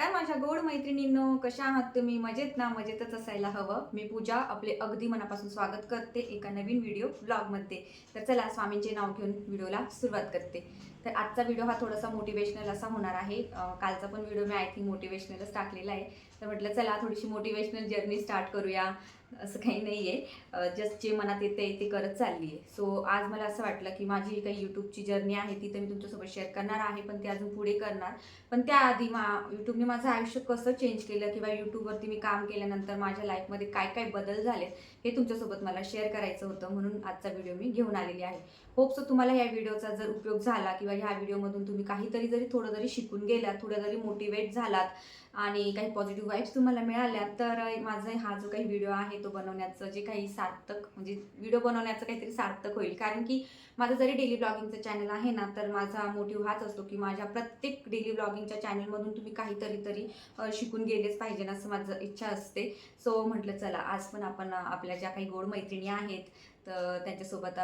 नमस्कार माझ्या गोड मैत्रिणींनो. कशा आहात तुम्ही? मजेत ना? मजेतच असायला हवं. मी पूजा आपले अगदी मनापासून स्वागत करते एका नवीन व्हिडिओ ब्लॉगमध्ये. तर चला स्वामींचे नाव घेऊन व्हिडिओला सुरुवात करते. तर आजचा व्हिडिओ हा थोडासा मोटिवेशनल असा होणार आहे. कालचा पण व्हिडिओ मी आय थिंक मोटिवेशनलच टाकलेला आहे. तर म्हटलं चला थोडीशी मोटिवेशनल जर्नी स्टार्ट करूया. असं काही नाही आहे जस्ट जे मनात येते ते करत चालली आहे सो आज मला असं वाटलं की माझी जी काही यूट्यूबची जर्नी आहे ती तर मी तुमच्यासोबत शेअर करणार आहे पण ती अजून पुढे करणार. पण त्याआधी मा यूट्यूबने माझं आयुष्य कसं चेंज केलं किंवा यूट्यूबवरती मी काम केल्यानंतर माझ्या लाईफमध्ये काय काय बदल झाले हे तुमच्यासोबत मला शेअर करायचं होतं म्हणून आजचा व्हिडिओ मी घेऊन आलेली आहे. होप सो तुम्हाला या व्हिडिओचा जर उपयोग झाला किंवा ह्या व्हिडिओमधून तुम्ही काहीतरी जरी थोडं जरी शिकून गेलात थोडं जरी मोटिवेट झालात आणि काही पॉझिटिव्ह वाईब्स तुम्हाला मिळाल्या तर माझा हा जो काही व्हिडिओ आहे तो बनवण्याचं जे काही सार्थक म्हणजे व्हिडिओ बनवण्याचं काहीतरी सार्थक होईल. कारण की माझं जरी डेली ब्लॉगिंगचं चॅनल आहे ना तर माझा मोटिव्ह हाच असतो की माझ्या प्रत्येक डेली ब्लॉगिंगच्या चॅनलमधून तुम्ही काहीतरी तरी शिकून गेलेच पाहिजे असं माझं इच्छा असते. सो म्हटलं चला आज पण आपण आपल्या ज्या काही गोड मैत्रिणी आहेत तर त्यांच्यासोबत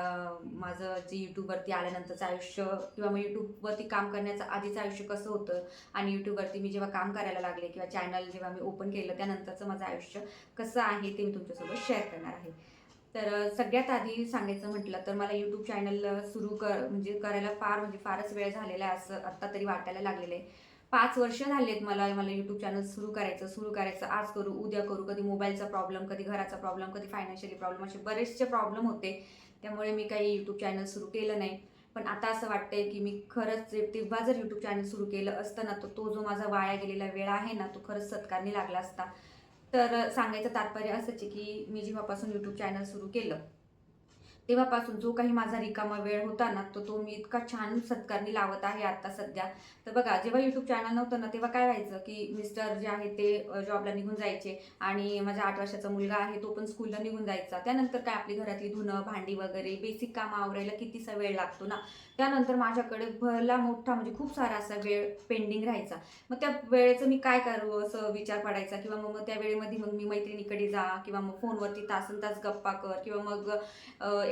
माझं जे यूट्यूबवरती आल्यानंतरचं आयुष्य किंवा मग यूट्यूबवरती काम करण्याचं आधीचं आयुष्य कसं होतं आणि यूट्यूबवरती मी जेव्हा काम करायला लागले किंवा चॅनल जेव्हा मी ओपन केलं त्यानंतरचं माझं आयुष्य कसं आहे ते मी तुमच्यासोबत शेअर करणार आहे. तर सगळ्यात आधी सांगायचं म्हटलं तर मला यूट्यूब चॅनल सुरू कर म्हणजे करायला फार म्हणजे फारच वेळ झालेला आहे असं आत्ता तरी वाटायला लागलेलं आहे. पाच वर्ष झालेत मला मला यूट्यूब चॅनल सुरू करायचं सुरू करायचं. आज करू उद्या करू. कधी मोबाईलचा प्रॉब्लेम कधी घराचा प्रॉब्लेम कधी फायनान्शियली प्रॉब्लेम असे बरेचसे प्रॉब्लेम होते. त्यामुळे मी काही यूट्यूब चॅनल सुरू केलं नाही. पण आता असं वाटतंय की मी खरंच तेव्हा जर यूट्यूब चॅनल सुरू केलं असतं ना तर तो जो माझा वाया गेलेला वेळ आहे ना तो खरंच सत्कारने लागला असता. तर सांगायचं तात्पर्य असंच आहे की मी जेव्हापासून यूट्यूब चॅनल सुरू केलं तेव्हापासून जो काही माझा रिकामा वेळ होता ना तो तो मी इतका छान सत्कारणी लावत आहे आता सध्या. तर बघा जेव्हा यूट्यूब चॅनल नव्हतं ना तेव्हा काय व्हायचं की मिस्टर जे आहे ते जॉबला निघून जायचे. आणि माझा आठ वर्षाचा मुलगा आहे तो पण स्कूलला निघून जायचा. त्यानंतर काय आपली घरातली धुणं भांडी वगैरे बेसिक कामं आवरायला कितीसा वेळ लागतो ना? त्यानंतर माझ्याकडे भला मोठा म्हणजे खूप सारा असा वेळ पेंडिंग राहायचा. मग त्या वेळेचं मी काय करू असं विचार पडायचा? किंवा मग मग त्या वेळेमध्ये मग मी मैत्रिणीकडे जा किंवा मग फोनवरती तासन तास गप्पा कर किंवा मग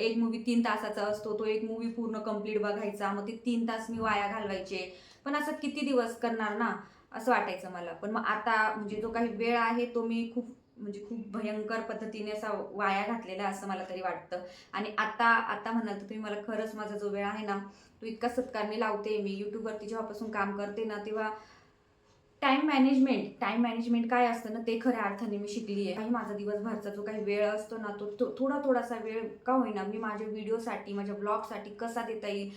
एक मूवी तीन तासाचा असतो तो एक मूवी पूर्ण कंप्लीट बघायचा मग ते तीन तास मी वाया घालवायचे. पण असं किती दिवस करणार ना असं वाटायचं मला. पण मग आता म्हणजे जो काही वेळ आहे तो मी खूप म्हणजे खूप भयंकर पद्धतीने असा वाया घातलेला आहे असं मला तरी वाटतं. आणि आता आता म्हणाल तर तुम्ही मला खरंच माझा जो वेळ आहे ना तो इतका सत्कारने लावते. मी यूट्यूबवरती जेव्हापासून काम करते ना तेव्हा टाइम मॅनेजमेंट टाइम मॅनेजमेंट काय असतं ना ते खऱ्या अर्थाने मी शिकली आहे काही माझा दिवसभरचा जो काही वेळ असतो ना तो थोडा थोडासा वेळ का होईना मी माझ्या व्हिडिओसाठी माझ्या ब्लॉगसाठी कसा देता येईल?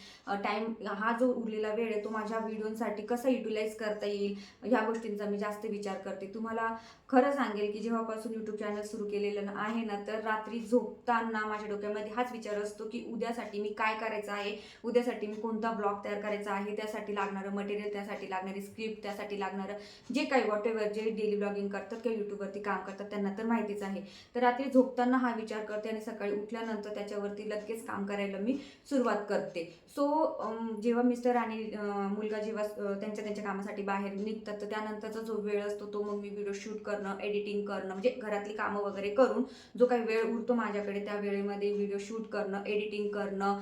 टाइम हा जो उरलेला वेळ आहे तो माझ्या व्हिडिओसाठी कसा युटिलाइज करता येईल? ह्या गोष्टींचा मी जास्त विचार करते. तुम्हाला खरं सांगेल की जेव्हापासून यूट्यूब चॅनल सुरू केलेलं आहे ना तर रात्री झोपताना माझ्या डोक्यामध्ये हाच विचार असतो की उद्यासाठी मी काय करायचं आहे? उद्यासाठी मी कोणता ब्लॉग तयार करायचा आहे? त्यासाठी लागणारं मटेरियल त्यासाठी लागणारी स्क्रिप्ट त्यासाठी लागणारं जे काही वॉट एव्हर जे डेली ब्लॉगिंग करतात किंवा यूट्यूबवरती काम करतात त्यांना तर माहितीच आहे. तर रात्री झोपताना हा विचार करते आणि सकाळी उठल्यानंतर त्याच्यावरती लगेच काम करायला मी सुरुवात करते. सो जेव्हा मिस्टर आणि मुलगा जेव्हा त्यांच्या त्यांच्या कामासाठी बाहेर निघतात तर त्यानंतरचा जो वेळ असतो तो मग मी व्हिडिओ शूट करणं एडिटिंग करणं म्हणजे घरातली कामं वगैरे करून जो काही वेळ उरतो माझ्याकडे त्या वेळेमध्ये व्हिडिओ शूट करणं एडिटिंग करणं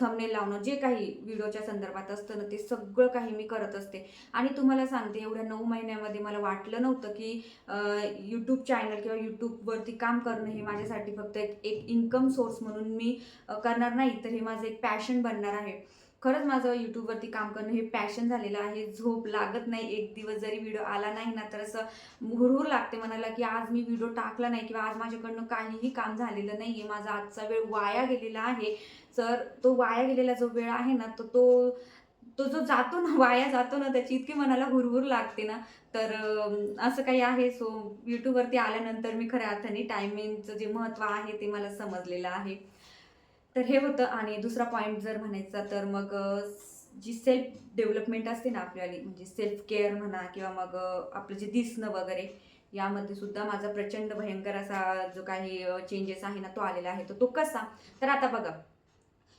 थंबनेल लावणं जे काही व्हिडिओच्या संदर्भात असतं ना ते सगळं काही मी करत असते. आणि तुम्हाला सांगते एवढ्या नऊ महिन्यामध्ये मला वाटलं नव्हतं की यूट्यूब चॅनल किंवा यूट्यूबवरती काम करणं हे माझ्यासाठी फक्त एक एक इन्कम सोर्स म्हणून मी करणार नाही. तर हे माझं एक पॅशन बनणार आहे. खरंच माझं यूट्यूबवरती काम करणं हे पॅशन झालेलं आहे. झोप लागत नाही. एक दिवस जरी व्हिडिओ आला नाही ना तर असं हुरहुर लागते मनाला की आज मी व्हिडिओ टाकला नाही किंवा आज माझ्याकडनं काहीही काम झालेलं नाही आहे माझा आजचा वेळ वाया गेलेला आहे. तर तो वाया गेलेला जो वेळ आहे ना तो तो तो जो जातो ना वाया जातो ना त्याची इतकी मनाला हुरहुर लागते ना. तर असं काही आहे. सो यूट्यूबवरती आल्यानंतर मी खऱ्या अर्थाने टायमिंगचं जे महत्त्व आहे ते मला समजलेलं आहे. तर हे होतं. आणि दुसरा पॉईंट जर म्हणायचा तर मग जी सेल्फ डेव्हलपमेंट असते ना आपल्याली म्हणजे सेल्फ केअर म्हणा किंवा मग आपलं जे दिसणं वगैरे यामध्ये सुद्धा माझा प्रचंड भयंकर असा जो काही चेंजेस आहे ना तो आलेला आहे. तर तो कसा? तर आता बघा.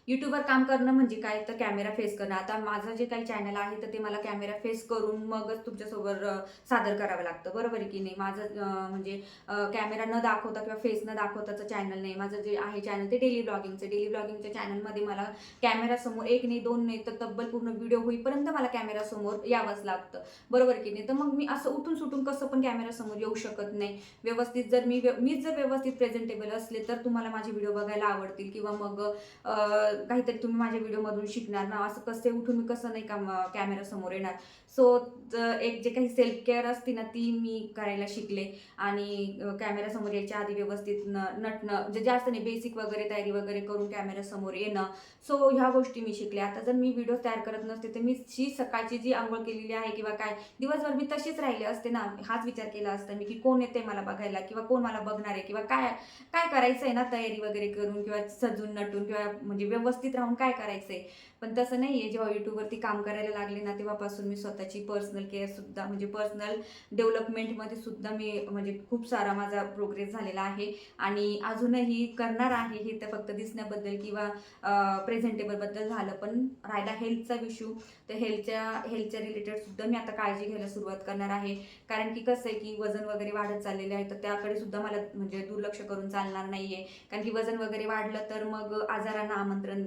युट्यूबवर काम करणं म्हणजे काय? तर कॅमेरा फेस करणं. आता माझं जे काही चॅनल आहे तर ते मला कॅमेरा फेस करून मगच तुमच्यासोबत सादर करावं लागतं. बरोबर आहे की नाही? माझं म्हणजे कॅमेरा न दाखवता किंवा फेस न दाखवताचं चॅनल नाही. माझं जे आहे चॅनल ते डेली ब्लॉगिंगचं डेली ब्लॉगिंगच्या चॅनलमध्ये मला कॅमेरासमोर एक नाही दोन नाही तर तब्बल पूर्ण व्हिडिओ होईपर्यंत मला कॅमेरासमोर यावंच लागतं. बरोबर की नाही? तर मग मी असं उठून सुटून कसं पण कॅमेरासमोर येऊ शकत नाही. व्यवस्थित जर मी मीच जर व्यवस्थित प्रेझेंटेबल असले तर तुम्हाला माझे व्हिडिओ बघायला आवडतील. किंवा मग काहीतरी तुम्ही माझ्या व्हिडिओमधून शिकणार ना असं कसे उठून मी कसं नाही काम कॅमेरासमोर येणार. सो एक जे काही सेल्फ केअर असते ना ती मी करायला शिकले. आणि कॅमेरासमोर यायच्या आधी व्यवस्थित न नटणं जे जास्त नाही बेसिक वगैरे तयारी वगैरे करून कॅमेरासमोर येणं. सो ह्या गोष्टी मी शिकले. आता जर मी व्हिडिओ तयार करत नसते तर मी जी सकाळची जी आंघोळ केलेली आहे किंवा काय दिवसभर मी तशीच राहिले असते ना. हाच विचार केला असता मी की कोण येते मला बघायला किंवा कोण मला बघणार आहे किंवा काय काय करायचं आहे ना तयारी वगैरे करून किंवा सजून नटून किंवा म्हणजे व्यवस्थित व्यवस्थित राहून काय करायचंय? पण तसं नाही आहे जेव्हा यूट्यूबवरती काम करायला लागले ना तेव्हापासून मी स्वतःची पर्सनल केअरसुद्धा म्हणजे पर्सनल डेव्हलपमेंटमध्ये सुद्धा मी म्हणजे खूप सारा माझा प्रोग्रेस झालेला आहे. आणि अजूनही करणार आहे हे तर फक्त दिसण्याबद्दल किंवा प्रेझेंटेबलबद्दल झालं पण राहिला हेल्थचा इश्यू तर हेल्थच्या हेल्थच्या रिलेटेडसुद्धा मी आता काळजी घ्यायला सुरुवात करणार आहे. कारण की कसं आहे की वजन वगैरे वाढत चाललेले आहे तर त्याकडे सुद्धा मला म्हणजे दुर्लक्ष करून चालणार नाही आहे कारण की वजन वगैरे वाढलं तर मग आजारांना आमंत्रण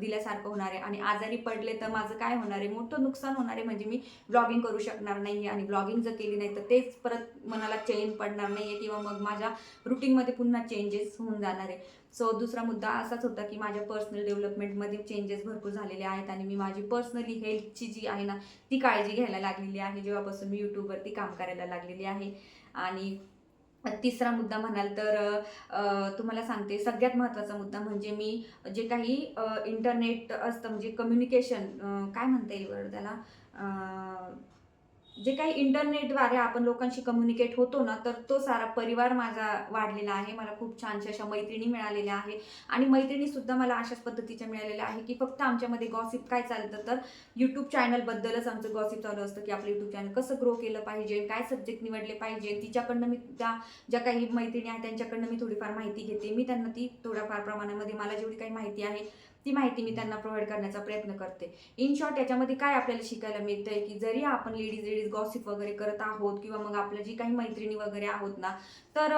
दिल्यासारखं होणार आहे. आणि आजारी पडले तर माझं काय होणार आहे? मोठं नुकसान होणार आहे म्हणजे मी ब्लॉगिंग करू शकणार नाही आहे आणि ब्लॉगिंग जर केली नाही तर तेच परत मनाला चेंज पडणार नाही आहे किंवा मग माझ्या रुटीनमध्ये पुन्हा चेंजेस होऊन जाणार आहे. सो दुसरा मुद्दा असाच होता की माझ्या पर्सनल डेव्हलपमेंटमध्ये चेंजेस भरपूर झालेले आहेत आणि मी माझी पर्सनली हेल्थची जी आहे ना ती काळजी घ्यायला लागलेली आहे. जेव्हापासून मी यूट्यूबवरती काम करायला लागलेली आहे. आणि तिसरा मुद्दा म्हणाल तर तुम्हाला सांगते सगळ्यात महत्त्वाचा मुद्दा म्हणजे मी जे काही इंटरनेट असतं म्हणजे कम्युनिकेशन काय म्हणता येईल बरं त्याला? जे काही इंटरनेटद्वारे आपण लोकांशी कम्युनिकेट होतो ना तर तो सारा परिवार माझा वाढलेला आहे. मला खूप छानशा अशा मैत्रिणी मिळालेल्या आहे. आणि मैत्रिणीसुद्धा मला अशाच पद्धतीच्या मिळालेल्या आहे की फक्त आमच्यामध्ये गॉसिप काय चालतं तर यूट्यूब चॅनलबद्दलच आमचं गॉसिप चालू असतं की आपलं यूट्यूब चॅनल कसं ग्रो केलं पाहिजे काय सब्जेक्ट निवडले पाहिजे. तिच्याकडनं मी त्या ज्या काही मैत्रिणी आहेत त्यांच्याकडनं मी थोडीफार माहिती घेते. मी त्यांना ती थोड्याफार प्रमाणामध्ये मला जेवढी काही माहिती आहे ती माहिती मी त्यांना प्रोव्हाइड करण्याचा प्रयत्न करते. इन शॉर्ट याच्यामध्ये काय आपल्याला शिकायला मिळतंय की जरी आपण लेडीज लेडीज गॉसिप वगैरे करत आहोत किंवा मग आपल्या जी काही मैत्रिणी वगैरे आहोत ना तर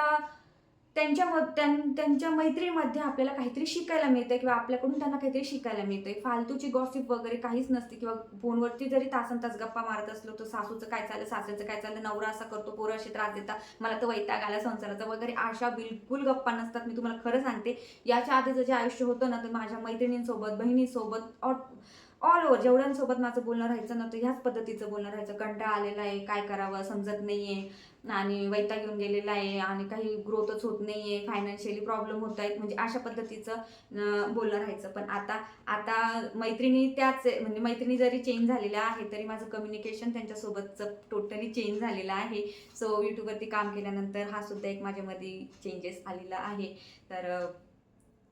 त्यांच्या म- त्यां- त्यांच्या मैत्रिणीमध्ये आपल्याला काहीतरी शिकायला मिळतं किंवा आपल्याकडून त्यांना काहीतरी शिकायला मिळतंय. फालतूची गॉसिप वगैरे काहीच नसते किंवा फोनवरती जरी तासन तास गप्पा मारत असलो तर सासूचं काय चाललं सासऱ्याचं काय चाललं नवरा असा करतो पोरं असे त्रास देतात मला तर वैताग आला संसाराचा वगैरे अशा बिलकुल गप्पा नसतात. मी तुम्हाला खरं सांगते याच्या आधीचं जे आयुष्य होतं ना तर माझ्या मैत्रिणींसोबत बहिणींसोबत ऑल ओव्हर जेवढ्यांसोबत माझं बोलणं राहायचं ना तर ह्याच पद्धतीचं बोलणं राहायचं. कंटाळा आलेला आहे काय करावं समजत नाही आहे आणि वैताग येऊन गेलेला आहे आणि काही ग्रोथच होत नाही आहे फायनान्शियली प्रॉब्लेम होत आहेत. म्हणजे अशा पद्धतीचं बोलणं राहायचं. पण आता आता मैत्रिणी त्याच आहे, म्हणजे मैत्रिणी जरी चेंज झालेल्या आहे तरी माझं कम्युनिकेशन त्यांच्यासोबतचं टोटली चेंज झालेलं आहे. सो यूट्यूबवरती काम केल्यानंतर हा सुद्धा एक माझ्यामध्ये चेंजेस आलेला आहे. तर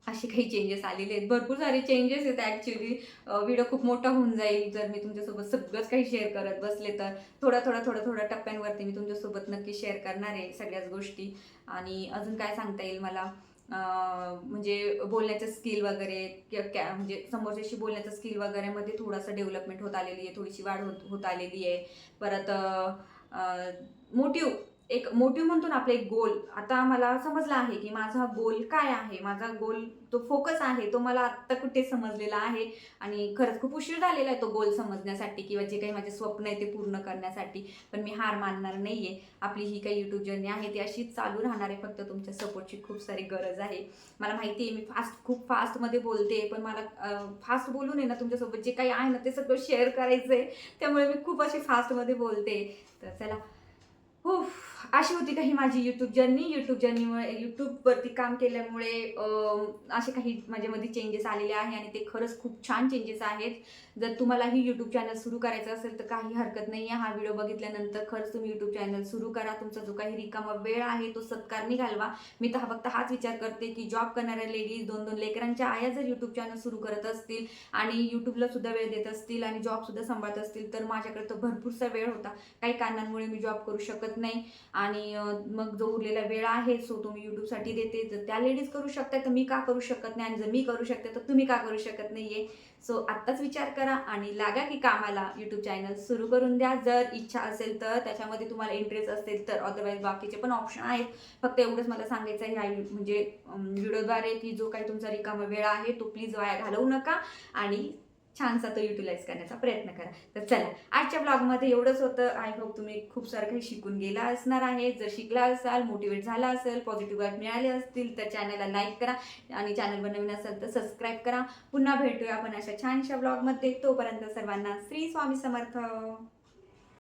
असे काही चेंजेस आलेले आहेत. भरपूर सारे चेंजेस आहेत ॲक्च्युली व्हिडिओ खूप मोठा होऊन जाईल. जर मी तुमच्यासोबत सगळंच काही शेअर करत बसले तर. थोडा थोडा थोडा थोडा टप्प्यांवरती मी तुमच्यासोबत नक्की शेअर करणार आहे सगळ्याच गोष्टी. आणि अजून काय सांगता येईल मला? म्हणजे बोलण्याचं स्किल वगैरे किंवा क्या म्हणजे समोरच्याशी बोलण्याचं स्किल वगैरेमध्ये थोडासा डेव्हलपमेंट होत आलेली आहे. थोडीशी वाढ होत होत आलेली आहे. परत मोटिव एक मोटिव्ह म्हणतो ना आपला एक गोल आता मला समजलं आहे की माझा गोल काय आहे? माझा गोल तो फोकस आहे तो मला आत्ता कुठे समजलेला आहे? आणि खरंच खूप उशीर झालेला आहे तो गोल समजण्यासाठी किंवा जे काही माझे स्वप्न आहे ते पूर्ण करण्यासाठी. पण मी हार मानणार नाही आहे आपली ही काही यूट्यूब जर्नी आहे ती अशीच चालू राहणार आहे. फक्त तुमच्या सपोर्टची खूप सारी गरज आहे. मला माहिती आहे मी फास्ट खूप फास्टमध्ये बोलते पण मला फास्ट बोलून आहे ना तुमच्यासोबत जे काही आहे ना ते सगळं शेअर करायचं आहे त्यामुळे मी खूप अशी फास्टमध्ये बोलते. तर चला. हो अशी होती काही माझी यूट्यूब जर्नी यूट्यूब जर्नीमुळे यूट्यूबवरती काम केल्यामुळे असे काही माझ्यामध्ये चेंजेस आलेले आहे आणि ते खरंच खूप छान चेंजेस आहेत. जर तुम्हालाही यूट्यूब चॅनल सुरू करायचं असेल तर काही हरकत नाही आहे हा व्हिडिओ बघितल्यानंतर खरंच तुम्ही यूट्यूब चॅनल सुरू करा. तुमचा जो काही रिकामा वेळ आहे तो सत्कारणी घालवा. मी तर हा फक्त हाच विचार करते की जॉब करणाऱ्या लेडीज दोन दोन लेकरांच्या आया जर यूट्यूब चॅनल सुरू करत असतील आणि यूट्यूबला सुद्धा वेळ देत असतील आणि जॉबसुद्धा सांभाळत असतील तर माझ्याकडे तर भरपूरसा वेळ होता. काही कारणांमुळे मी जॉब करू शकत नाही. आणि मग जो उरलेला वेळ आहे सो तुम्ही यूट्यूबसाठी देते. जर त्या लेडीज करू शकतात तर मी का करू शकत नाही? आणि जर मी करू शकते तर तुम्ही का करू शकत नाही आहे सो आत्ताच विचार करा आणि लागा की कामाला. यूट्यूब चॅनल सुरू करून द्या. जर इच्छा असेल तर त्याच्यामध्ये तुम्हाला इंटरेस्ट असेल तर अदरवाईज बाकीचे पण ऑप्शन आहेत. फक्त एवढंच मला सांगायचं आहे ह्या म्हणजे व्हिडिओद्वारे की जो काही तुमचा रिकामा वेळ आहे तो प्लीज वाया घालवू नका. आणि छानसा तो युटिलाइज करण्याचा प्रयत्न करा. तर चला आजच्या ब्लॉगमध्ये एवढंच होतं. आय होप तुम्ही खूप सारं काही शिकून गेला असणार आहे. जर शिकला असाल मोटिवेट झाला असेल पॉझिटिव्ह वाईट मिळाले असतील तर चॅनलला लाईक करा आणि चॅनलवर नवीन असेल तर सबस्क्राईब करा. पुन्हा भेटूया आपण अशा छानशा ब्लॉगमध्ये तोपर्यंत सर्वांना श्री स्वामी समर्थ.